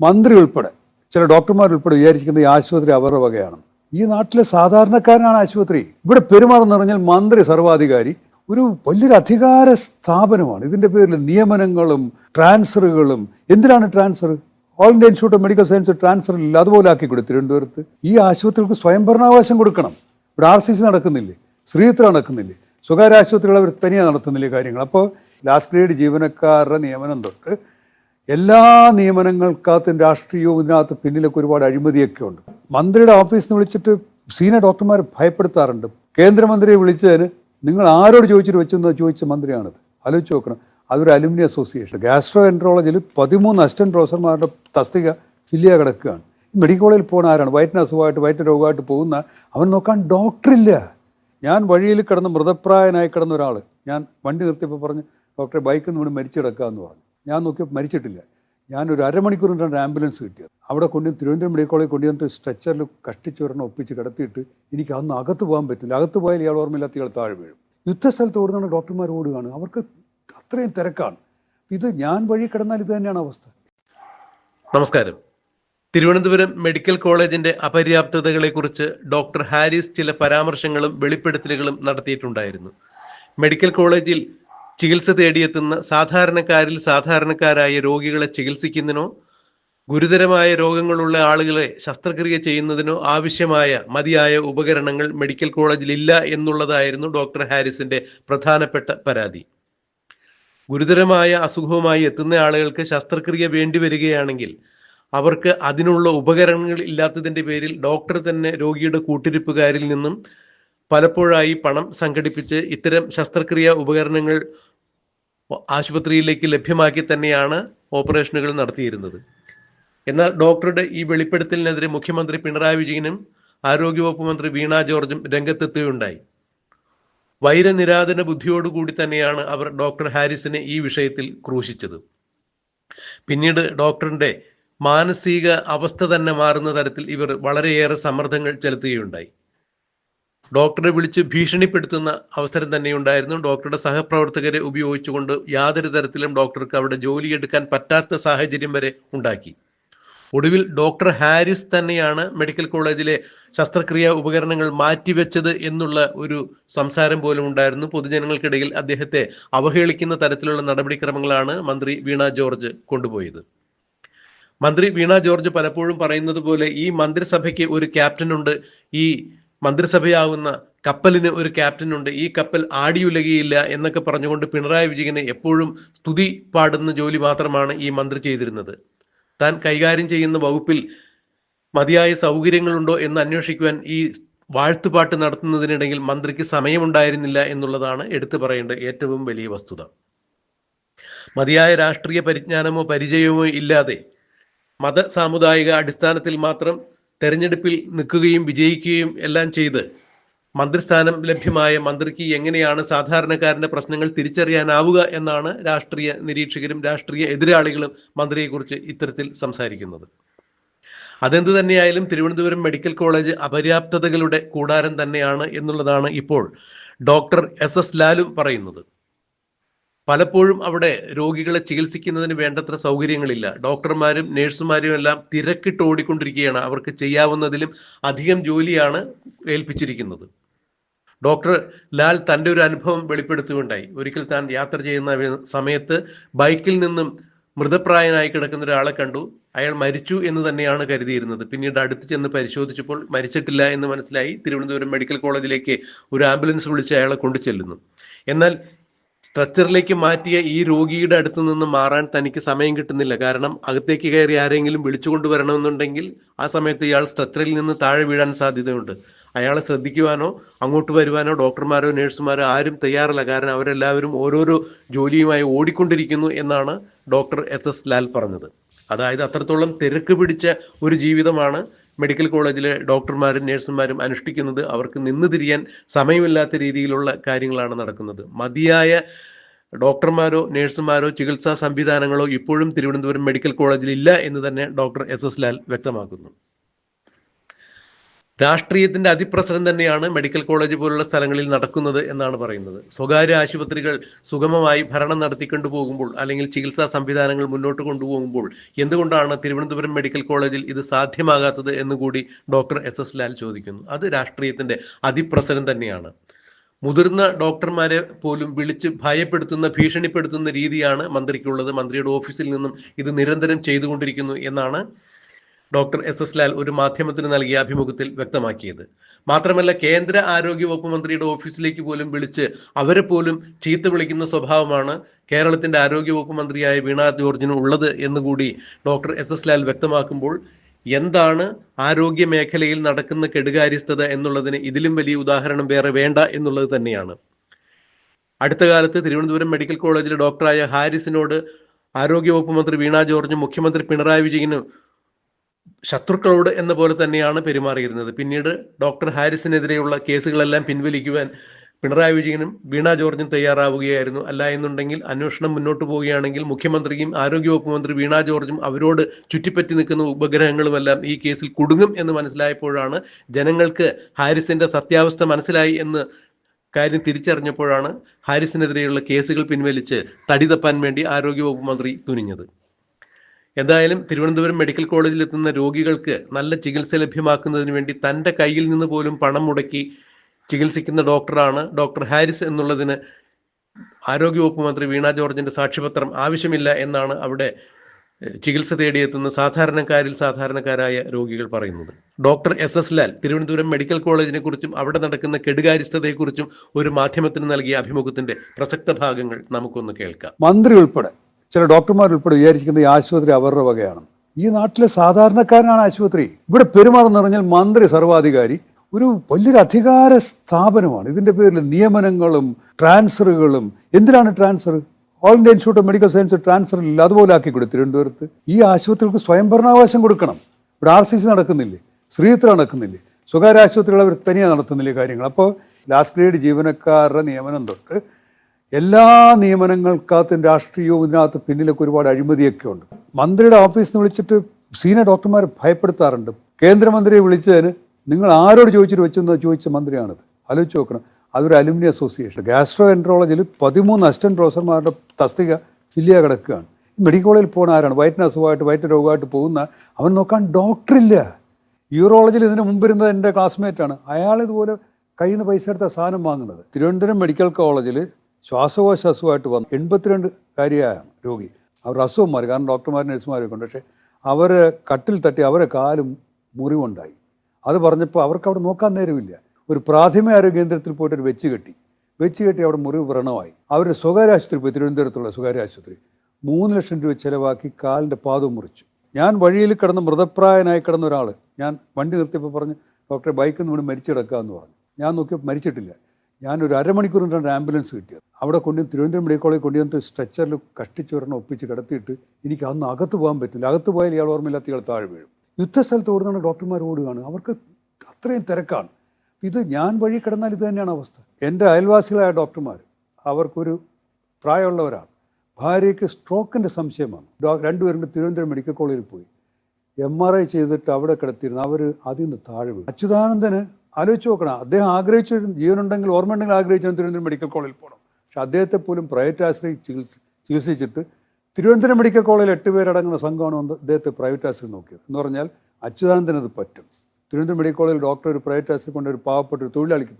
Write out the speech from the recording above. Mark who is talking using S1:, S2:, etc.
S1: മന്ത്രി ഉൾപ്പെടെ ചില ഡോക്ടർമാരുൾപ്പെടെ വിചാരിച്ചിരിക്കുന്ന ഈ ആശുപത്രി അവരുടെ വകയാണ്. ഈ നാട്ടിലെ സാധാരണക്കാരനാണ് ആശുപത്രി. ഇവിടെ പെരുമാറുന്ന പറഞ്ഞാൽ മന്ത്രി സർവാധികാരി ഒരു വലിയൊരു അധികാര സ്ഥാപനമാണ്. ഇതിന്റെ പേരിൽ നിയമനങ്ങളും ട്രാൻസ്ഫറുകളും. എന്തിനാണ് transfer? All India institute of medical science transfer ഇല്ല അതുപോലെ ആക്കി കൊടുത്തു തിരുവനന്തപുരത്ത്. ഈ ആശുപത്രികൾക്ക് സ്വയംഭരണാവകാശം കൊടുക്കണം. ഇവിടെ ആർ സി സി നടക്കുന്നില്ലേ? ശ്രീത്ര നടക്കുന്നില്ലേ? സ്വകാര്യ ആശുപത്രികൾ അവർ തനിയാണ് നടത്തുന്നില്ലേ കാര്യങ്ങൾ? അപ്പോൾ ലാസ്റ്റ് ഗ്രേഡ് ജീവനക്കാരുടെ നിയമനം തൊട്ട് എല്ലാ നിയമനങ്ങൾക്കകത്തും രാഷ്ട്രീയവും ഇതിനകത്ത് പിന്നിലൊക്കെ ഒരുപാട് അഴിമതിയൊക്കെ ഉണ്ട്. മന്ത്രിയുടെ ഓഫീസിൽ വിളിച്ചിട്ട് സീനിയർ ഡോക്ടർമാർ ഭയപ്പെടുത്താറുണ്ട്. കേന്ദ്രമന്ത്രിയെ വിളിച്ചതിന് നിങ്ങൾ ആരോട് ചോദിച്ചിട്ട് വെച്ചെന്ന് ചോദിച്ച മന്ത്രിയാണത്. ആലോചിച്ച് നോക്കണം. അതൊരു അലുമിനി അസോസിയേഷൻ. ഗാസ്ട്രോ എൻട്രോളജിയിൽ പതിമൂന്ന് അസിസ്റ്റന്റ് പ്രൊഫസർമാരുടെ തസ്തിക ഫില്ലിയ കിടക്കുകയാണ്. മെഡിക്കൽ കോളേജിൽ പോകുന്ന ആരാണ് വയറ്റിന് അസുഖമായിട്ട് വയറ്റ് രോഗമായിട്ട് പോകുന്ന അവൻ നോക്കാൻ ഡോക്ടറില്ല. ഞാൻ വഴിയിൽ കിടന്ന് മൃതപ്രായനായി കിടന്ന ഒരാൾ ഞാൻ വണ്ടി നിർത്തിയപ്പോൾ പറഞ്ഞ് ഡോക്ടറെ ബൈക്കിൽ നിന്ന് വീണ് മരിച്ചു കിടക്കുക എന്ന് പറഞ്ഞു. ഞാൻ നോക്കിയപ്പോൾ മരിച്ചിട്ടില്ല. അരമണിക്കൂറിന്റെ ഒരു ആംബുലൻസ് കിട്ടിയത്. അവിടെ കൊണ്ട് തിരുവനന്തപുരം മെഡിക്കൽ കോളേജ് കൊണ്ടുവന്നിട്ട് സ്ട്രെച്ചറിൽ കഷ്ടിച്ച് ഒരെണ്ണം ഒപ്പിച്ച് കിടത്തിയിട്ട് എനിക്ക് അന്ന് അകത്ത് പോകാൻ പറ്റില്ല. അകത്ത് പോയാൽ ഇയാൾ ഓർമ്മയില്ലാത്ത ഇയാൾ താഴെ വീഴും. യുദ്ധസ്ഥലത്ത് ഓടുന്ന ഡോക്ടർമാർ ഓടുകയാണ്. അവർക്ക് അത്രയും തിരക്കാണ്. ഇത് ഞാൻ വഴി കിടന്നാൽ ഇത് തന്നെയാണ് അവസ്ഥ.
S2: നമസ്കാരം. തിരുവനന്തപുരം മെഡിക്കൽ കോളേജിന്റെ അപര്യാപ്തതകളെക്കുറിച്ച് ഡോക്ടർ ഹാരിസ് ചില പരാമർശങ്ങളും വെളിപ്പെടുത്തലുകളും നടത്തിയിട്ടുണ്ടായിരുന്നു. മെഡിക്കൽ കോളേജിൽ ചികിത്സ തേടിയെത്തുന്ന സാധാരണക്കാരിൽ സാധാരണക്കാരായ രോഗികളെ ചികിത്സിക്കുന്നതിനോ ഗുരുതരമായ രോഗങ്ങളുള്ള ആളുകളെ ശസ്ത്രക്രിയ ചെയ്യുന്നതിനോ ആവശ്യമായ മതിയായ ഉപകരണങ്ങൾ മെഡിക്കൽ കോളേജിൽ ഇല്ല എന്നുള്ളതായിരുന്നു ഡോക്ടർ ഹാരിസിന്റെ പ്രധാനപ്പെട്ട പരാതി. ഗുരുതരമായ അസുഖവുമായി എത്തുന്ന ആളുകൾക്ക് ശസ്ത്രക്രിയ വേണ്ടി വരികയാണെങ്കിൽ അവർക്ക് അതിനുള്ള ഉപകരണങ്ങൾ ഇല്ലാത്തതിന്റെ പേരിൽ ഡോക്ടർ തന്നെ രോഗിയുടെ കൂട്ടിരിപ്പുകാരിൽ നിന്നും പലപ്പോഴായി പണം സംഘടിപ്പിച്ച് ഇത്തരം ശസ്ത്രക്രിയ ഉപകരണങ്ങൾ ആശുപത്രിയിലേക്ക് ലഭ്യമാക്കി തന്നെയാണ് ഓപ്പറേഷനുകൾ നടത്തിയിരുന്നത്. എന്നാൽ ഡോക്ടറുടെ ഈ വെളിപ്പെടുത്തലിനെതിരെ മുഖ്യമന്ത്രി പിണറായി വിജയനും ആരോഗ്യവകുപ്പ് മന്ത്രി വീണ ജോർജും രംഗത്തെത്തുകയുണ്ടായി. വൈരനിരാധന ബുദ്ധിയോടുകൂടി തന്നെയാണ് അവർ ഡോക്ടർ ഹാരിസിനെ ഈ വിഷയത്തിൽ ക്രൂശിച്ചത്. പിന്നീട് ഡോക്ടറിന്റെ മാനസിക അവസ്ഥ തന്നെ മാറുന്ന തരത്തിൽ ഇവർ വളരെയേറെ സമ്മർദ്ദങ്ങൾ ചെലുത്തുകയുണ്ടായി. ഡോക്ടറെ വിളിച്ച് ഭീഷണിപ്പെടുത്തുന്ന അവസരം തന്നെ ഉണ്ടായിരുന്നു ഡോക്ടറുടെ സഹപ്രവർത്തകരെ ഉപയോഗിച്ചുകൊണ്ട് യാതൊരു തരത്തിലും ഡോക്ടർക്ക് അവിടെ ജോലി എടുക്കാൻ പറ്റാത്ത സാഹചര്യം വരെ ഉണ്ടാക്കി. ഒടുവിൽ ഡോക്ടർ ഹാരിസ് തന്നെയാണ് മെഡിക്കൽ കോളേജിലെ ശസ്ത്രക്രിയാ ഉപകരണങ്ങൾ മാറ്റിവെച്ചത് എന്നുള്ള ഒരു സംസാരം പോലും ഉണ്ടായിരുന്നു. പൊതുജനങ്ങൾക്കിടയിൽ അദ്ദേഹത്തെ അവഹേളിക്കുന്ന തരത്തിലുള്ള നടപടിക്രമങ്ങളാണ് മന്ത്രി വീണ ജോർജ് കൊണ്ടുപോയത്. മന്ത്രി വീണ ജോർജ് പലപ്പോഴും പറയുന്നത് പോലെ ഈ മന്ത്രിസഭയ്ക്ക് ഒരു ക്യാപ്റ്റൻ ഉണ്ട് ഈ മന്ത്രിസഭയാവുന്ന കപ്പലിന് ഒരു ക്യാപ്റ്റൻ ഉണ്ട് ഈ കപ്പൽ ആടിയുലകിയില്ല എന്നൊക്കെ പറഞ്ഞുകൊണ്ട് പിണറായി വിജയനെ എപ്പോഴും സ്തുതി പാടുന്ന ജോലി മാത്രമാണ് ഈ മന്ത്രി ചെയ്തിരുന്നത്. താൻ കൈകാര്യം ചെയ്യുന്ന വകുപ്പിൽ മതിയായ സൗകര്യങ്ങളുണ്ടോ എന്ന് അന്വേഷിക്കുവാൻ ഈ വാഴ്ത്തുപാട്ട് നടത്തുന്നതിനിടയിൽ മന്ത്രിക്ക് സമയമുണ്ടായിരുന്നില്ല എന്നുള്ളതാണ് എടുത്തു പറയേണ്ട ഏറ്റവും വലിയ വസ്തുത. മതിയായ രാഷ്ട്രീയ പരിജ്ഞാനമോ പരിചയമോ ഇല്ലാതെ മത സാമുദായിക അടിസ്ഥാനത്തിൽ മാത്രം തെരഞ്ഞെടുപ്പിൽ നിൽക്കുകയും വിജയിക്കുകയും എല്ലാം ചെയ്ത് മന്ത്രിസ്ഥാനം ലഭ്യമായ മന്ത്രിക്ക് എങ്ങനെയാണ് സാധാരണക്കാരന്റെ പ്രശ്നങ്ങൾ തിരിച്ചറിയാനാവുക എന്നാണ് രാഷ്ട്രീയ നിരീക്ഷകരും രാഷ്ട്രീയ എതിരാളികളും മന്ത്രിയെക്കുറിച്ച് ഇത്തരത്തിൽ സംസാരിക്കുന്നത്. അതെന്ത് തന്നെയായാലും തിരുവനന്തപുരം മെഡിക്കൽ കോളേജ് അപര്യാപ്തതകളുടെ കൂടാരം തന്നെയാണ് എന്നുള്ളതാണ് ഇപ്പോൾ ഡോക്ടർ എസ് എസ് ലാലു പറയുന്നത്. പലപ്പോഴും അവിടെ രോഗികളെ ചികിത്സിക്കുന്നതിന് വേണ്ടത്ര സൗകര്യങ്ങളില്ല. ഡോക്ടർമാരും നഴ്സുമാരും എല്ലാം തിരക്കിട്ട് ഓടിക്കൊണ്ടിരിക്കുകയാണ്. അവർക്ക് ചെയ്യാവുന്നതിലും അധികം ജോലിയാണ് ഏൽപ്പിച്ചിരിക്കുന്നത്. ഡോക്ടർ ലാൽ തന്റെ ഒരു അനുഭവം വെളിപ്പെടുത്തുകയുണ്ടായി. ഒരിക്കൽ താൻ യാത്ര ചെയ്യുന്ന സമയത്ത് ബൈക്കിൽ നിന്നും മൃതപ്രായനായി കിടക്കുന്ന ഒരാളെ കണ്ടു. അയാൾ മരിച്ചു എന്ന് തന്നെയാണ് കരുതിയിരുന്നത്. പിന്നീട് അടുത്ത് ചെന്ന് പരിശോധിച്ചപ്പോൾ മരിച്ചിട്ടില്ല എന്ന് മനസ്സിലായി. തിരുവനന്തപുരം മെഡിക്കൽ കോളേജിലേക്ക് ഒരു ആംബുലൻസ് വിളിച്ച് അയാളെ കൊണ്ടു ചെല്ലുന്നു എന്നാൽ സ്ട്രക്ചറിലേക്ക് മാറ്റിയ ഈ രോഗിയുടെ അടുത്ത് നിന്ന് മാറാൻ തനിക്ക് സമയം കിട്ടുന്നില്ല. കാരണം അകത്തേക്ക് കയറി ആരെങ്കിലും വിളിച്ചുകൊണ്ടുവരണമെന്നുണ്ടെങ്കിൽ ആ സമയത്ത് ഇയാൾ സ്ട്രെച്ചറിൽ നിന്ന് താഴെ വീഴാൻ സാധ്യതയുണ്ട്. അയാളെ ശ്രദ്ധിക്കുവാനോ അങ്ങോട്ട് വരുവാനോ ഡോക്ടർമാരോ നഴ്സുമാരോ ആരും തയ്യാറല്ല. കാരണം അവരെല്ലാവരും ഓരോരോ ജോലിയുമായി ഓടിക്കൊണ്ടിരിക്കുന്നു എന്നാണ് ഡോക്ടർ എസ് എസ് ലാൽ പറഞ്ഞത്. അതായത് അത്രത്തോളം തിരക്ക് പിടിച്ച ഒരു ജീവിതമാണ് മെഡിക്കൽ കോളേജിലെ ഡോക്ടർമാരും നഴ്സുമാരും അനുഷ്ഠിക്കുന്നത് അവർക്ക് നിന്ന് തിരിയാൻ സമയമില്ലാത്ത രീതിയിലുള്ള കാര്യങ്ങളാണ് നടക്കുന്നത്. മതിയായ ഡോക്ടർമാരോ നഴ്സുമാരോ ചികിത്സാ സംവിധാനങ്ങളോ ഇപ്പോഴും തിരുവനന്തപുരം മെഡിക്കൽ കോളേജിൽ ഇല്ല എന്ന് തന്നെ ഡോക്ടർ എസ് എസ് ലാൽ വ്യക്തമാക്കുന്നു. രാഷ്ട്രീയത്തിന്റെ അതിപ്രസരം തന്നെയാണ് മെഡിക്കൽ കോളേജ് പോലുള്ള സ്ഥലങ്ങളിൽ നടക്കുന്നത് എന്നാണ് പറയുന്നത്. സ്വകാര്യ ആശുപത്രികൾ സുഗമമായി ഭരണം നടത്തിക്കൊണ്ടു പോകുമ്പോൾ അല്ലെങ്കിൽ ചികിത്സാ സംവിധാനങ്ങൾ മുന്നോട്ട് കൊണ്ടുപോകുമ്പോൾ എന്തുകൊണ്ടാണ് തിരുവനന്തപുരം മെഡിക്കൽ കോളേജിൽ ഇത് സാധ്യമാകാത്തത് എന്നുകൂടി ഡോക്ടർ എസ് എസ് ലാൽ ചോദിക്കുന്നു. അത് രാഷ്ട്രീയത്തിന്റെ അതിപ്രസരം തന്നെയാണ്. മുതിർന്ന ഡോക്ടർമാരെ പോലും വിളിച്ച് ഭയപ്പെടുത്തുന്ന ഭീഷണിപ്പെടുത്തുന്ന രീതിയാണ് മന്ത്രിക്കുള്ളത്. മന്ത്രിയുടെ ഓഫീസിൽ നിന്നും ഇത് നിരന്തരം ചെയ്തുകൊണ്ടിരിക്കുന്നു എന്നാണ് ഡോക്ടർ എസ് എസ് ലാൽ ഒരു മാധ്യമത്തിന് നൽകിയ അഭിമുഖത്തിൽ വ്യക്തമാക്കിയത്. മാത്രമല്ല കേന്ദ്ര ആരോഗ്യ വകുപ്പ് മന്ത്രിയുടെ ഓഫീസിലേക്ക് പോലും വിളിച്ച് അവരെ പോലും ചീത്ത വിളിക്കുന്ന സ്വഭാവമാണ് കേരളത്തിന്റെ ആരോഗ്യ വകുപ്പ് മന്ത്രിയായ വീണ ജോർജിന് ഉള്ളത് എന്നുകൂടി ഡോക്ടർ എസ് എസ് ലാൽ വ്യക്തമാക്കുമ്പോൾ എന്താണ് ആരോഗ്യ മേഖലയിൽ നടക്കുന്ന കെടുകാര്യസ്ഥത എന്നുള്ളതിന് ഇതിലും വലിയ ഉദാഹരണം വേറെ വേണ്ട എന്നുള്ളത് തന്നെയാണ്. അടുത്ത കാലത്ത് തിരുവനന്തപുരം മെഡിക്കൽ കോളേജിലെ ഡോക്ടറായ ഹാരിസിനോട് ആരോഗ്യവകുപ്പ് മന്ത്രി വീണ ജോർജും മുഖ്യമന്ത്രി പിണറായി വിജയനും ശത്രുക്കളോട് എന്ന പോലെ തന്നെയാണ് പെരുമാറിയിരുന്നത്. പിന്നീട് ഡോക്ടർ ഹാരിസിനെതിരെയുള്ള കേസുകളെല്ലാം പിൻവലിക്കുവാൻ പിണറായി വിജയനും വീണ ജോർജും തയ്യാറാവുകയായിരുന്നു. അല്ല എന്നുണ്ടെങ്കിൽ അന്വേഷണം മുന്നോട്ട് പോവുകയാണെങ്കിൽ മുഖ്യമന്ത്രിയും ആരോഗ്യവകുപ്പ് മന്ത്രി വീണ ജോർജും അവരോട് ചുറ്റിപ്പറ്റി നിൽക്കുന്ന ഉപഗ്രഹങ്ങളുമെല്ലാം ഈ കേസിൽ കുടുങ്ങും എന്ന് മനസ്സിലായപ്പോഴാണ് ജനങ്ങൾക്ക് ഹാരിസിന്റെ സത്യാവസ്ഥ മനസ്സിലായി എന്ന് കാര്യം തിരിച്ചറിഞ്ഞപ്പോഴാണ് ഹാരിസിനെതിരെയുള്ള കേസുകൾ പിൻവലിച്ച് തടി തപ്പാൻ വേണ്ടി ആരോഗ്യവകുപ്പ് മന്ത്രി തുനിഞ്ഞത്. എന്തായാലും തിരുവനന്തപുരം മെഡിക്കൽ കോളേജിൽ എത്തുന്ന രോഗികൾക്ക് നല്ല ചികിത്സ ലഭ്യമാക്കുന്നതിന് വേണ്ടി തന്റെ കയ്യിൽ നിന്ന് പോലും പണം മുടക്കി ചികിത്സിക്കുന്ന ഡോക്ടറാണ് ഡോക്ടർ ഹാരിസ് എന്നുള്ളതിന് ആരോഗ്യവകുപ്പ് മന്ത്രി വീണ ജോർജിന്റെ സാക്ഷ്യപത്രം ആവശ്യമില്ല എന്നാണ് അവിടെ ചികിത്സ തേടിയെത്തുന്ന സാധാരണക്കാരിൽ സാധാരണക്കാരായ രോഗികൾ പറയുന്നത്. Doctor S S Lal Thiruvananthapuram medical കോളേജിനെ കുറിച്ചും അവിടെ നടക്കുന്ന കെടുകാര്യസ്ഥതയെക്കുറിച്ചും ഒരു മാധ്യമത്തിന് നൽകിയ അഭിമുഖത്തിന്റെ പ്രസക്ത ഭാഗങ്ങൾ നമുക്കൊന്ന് കേൾക്കാം.
S1: മന്ത്രി ഉൾപ്പെടെ ചില ഡോക്ടർമാർ ഉൾപ്പെടെ വിചാരിച്ചിരിക്കുന്ന ഈ ആശുപത്രി അവരുടെ വകയാണ്. ഈ നാട്ടിലെ സാധാരണക്കാരനാണ് ആശുപത്രി. ഇവിടെ പെരുമാറുന്ന പറഞ്ഞാൽ മന്ത്രി സർവാധികാരി ഒരു വലിയൊരു അധികാര സ്ഥാപനമാണ്. ഇതിന്റെ പേരിൽ നിയമനങ്ങളും ട്രാൻസ്ഫറുകളും. എന്തിനാണ് transfer? All India institute of medical science transfer ഇല്ല. അതുപോലെ ആക്കി കൊടുത്തു തിരുവനന്തപുരത്ത്. ഈ ആശുപത്രികൾക്ക് സ്വയംഭരണാവകാശം കൊടുക്കണം. ഇവിടെ ആർ സി സി നടക്കുന്നില്ലേ? ശ്രീത്ര നടക്കുന്നില്ലേ? സ്വകാര്യ ആശുപത്രികൾ അവർ തനിയെ നടത്തുന്നില്ലേ കാര്യങ്ങൾ? അപ്പോൾ ലാസ്റ്റ് ഗ്രേഡ് ജീവനക്കാരുടെ നിയമനം തൊട്ട് എല്ലാ നിയമനങ്ങൾക്കകത്തും രാഷ്ട്രീയവും ഇതിനകത്ത് പിന്നിലൊക്കെ ഒരുപാട് അഴിമതിയൊക്കെ ഉണ്ട്. മന്ത്രിയുടെ ഓഫീസിൽ നിന്ന് വിളിച്ചിട്ട് സീനിയർ ഡോക്ടർമാർ ഭയപ്പെടുത്താറുണ്ട്. കേന്ദ്രമന്ത്രിയെ വിളിച്ചതിന് നിങ്ങൾ ആരോട് ചോദിച്ചിട്ട് വെച്ചെന്ന് ചോദിച്ച മന്ത്രിയാണിത്. ആലോചിച്ച് നോക്കണം. അതൊരു അലുമിനി അസോസിയേഷൻ ഗാസ്ട്രോ എൻട്രോളജിൽ പതിമൂന്ന് അസിസ്റ്റന്റ് പ്രൊഫസർമാരുടെ തസ്തിക ഫില്ലിയ കിടക്കുകയാണ്. മെഡിക്കൽ കോളേജിൽ പോകുന്ന ആരാണ്? വയറ്റിന് അസുഖമായിട്ട് വയറ്റ് രോഗമായിട്ട് പോകുന്ന അവൻ നോക്കാൻ ഡോക്ടറില്ല യൂറോളജിയിൽ ഇതിന് മുമ്പിരുന്നത് എന്റെ ക്ലാസ്മേറ്റാണ് അയാൾ ഇതുപോലെ കയ്യിൽ നിന്ന് പൈസ എടുത്ത സാധനം വാങ്ങുന്നത്. തിരുവനന്തപുരം മെഡിക്കൽ കോളേജിൽ ശ്വാസകോശ അസുഖമായിട്ട് വന്നു എൺപത്തിരണ്ട് കാര്യമായ രോഗി. അവർ അസുഖം മാറി കാരണം ഡോക്ടർമാരും നഴ്സുമാരൊക്കെ ഉണ്ട്. പക്ഷേ അവർ കട്ടിൽ തട്ടി അവരെ കാലും മുറിവുണ്ടായി. അത് പറഞ്ഞപ്പോൾ അവർക്ക് അവിടെ നോക്കാൻ നേരമില്ല. ഒരു പ്രാഥമിക ആരോഗ്യ കേന്ദ്രത്തിൽ പോയിട്ട് ഒരു വെച്ച് കെട്ടി. വെച്ച് കെട്ടി അവിടെ മുറിവ് വ്രണമായി. അവർ സ്വകാര്യ ആശുപത്രി പോയി തിരുവനന്തപുരത്തുള്ള സ്വകാര്യ ആശുപത്രി. മൂന്ന് ലക്ഷം രൂപ ചിലവാക്കി കാലിന്റെ പാദം മുറിച്ചു. ഞാൻ വഴിയിൽ കിടന്ന് മൃതപ്രായനായി കിടന്ന ഒരാൾ ഞാൻ വണ്ടി നിർത്തിയപ്പോൾ പറഞ്ഞു ഡോക്ടറെ ബൈക്കിൽ നിന്ന് വേണ്ടി മരിച്ചു കിടക്കാമെന്ന് പറഞ്ഞു. ഞാൻ നോക്കിയപ്പോൾ മരിച്ചിട്ടില്ല. ഞാനൊരു അരമണിക്കൂറിന്റെ ആംബുലൻസ് കിട്ടിയത്. അവിടെ കൊണ്ട് തിരുവനന്തപുരം മെഡിക്കൽ കോളേജ് കൊണ്ടുവന്നിട്ട് സ്ട്രെച്ചറിൽ കഷ്ടിച്ച് ഒരെണ്ണം ഒപ്പിച്ച് കിടത്തിയിട്ട് എനിക്ക് അന്ന് അകത്ത് പോകാൻ പറ്റില്ല. അകത്ത് പോയാൽ ഇയാൾ ഓർമ്മയില്ലാത്ത ഇയാൾ താഴെ വീഴും. യുദ്ധസ്ഥലത്ത് ഓടുന്ന ഡോക്ടർമാർ ഓടുകയാണ്. അവർക്ക് അത്രയും തിരക്കാണ്. ഇത് ഞാൻ വഴി കിടന്നാൽ ഇത് തന്നെയാണ് അവസ്ഥ. എന്റെ അയൽവാസികളായ ഡോക്ടർമാർ അവർക്കൊരു പ്രായമുള്ളവരാണ്. ഭാര്യയ്ക്ക് സ്ട്രോക്കിന്റെ സംശയമാണ്. ഡോ രണ്ടുപേരും തിരുവനന്തപുരം മെഡിക്കൽ കോളേജിൽ പോയി. എം ആർ ഐ ചെയ്തിട്ട് അവിടെ കിടത്തിയിരുന്നു അവർ അതിൽ നിന്ന് താഴെ വീഴും. അച്യുതാനന്ദന് ആലോചിച്ച് നോക്കണം. അദ്ദേഹം ആഗ്രഹിച്ചു ജീവനുണ്ടെങ്കിൽ ഓർമ്മയുണ്ടെങ്കിൽ ആഗ്രഹിച്ചു തിരുവനന്തപുരം മെഡിക്കൽ കോളേജിൽ പോകണം. പക്ഷെ അദ്ദേഹത്തെ പോലും പ്രൈവറ്റ് ആശ്രയി ചികിത്സ ചികിത്സിച്ചിട്ട് തിരുവനന്തപുരം മെഡിക്കൽ കോളേജിൽ എട്ട് പേരടങ്ങുന്ന സംഘമാണ് അദ്ദേഹത്തെ പ്രൈവറ്റ് ആശുപത്രി നോക്കിയത്. എന്ന് പറഞ്ഞാൽ അച്യുതാനന്ദനത് പറ്റും. തിരുവനന്തപുരം മെഡിക്കൽ കോളേജിൽ ഡോക്ടർ ഒരു പ്രൈവറ്റ് ആശുപത്രി കൊണ്ട് ഒരു പാവപ്പെട്ട ഒരു തൊഴിലാളിക്ക്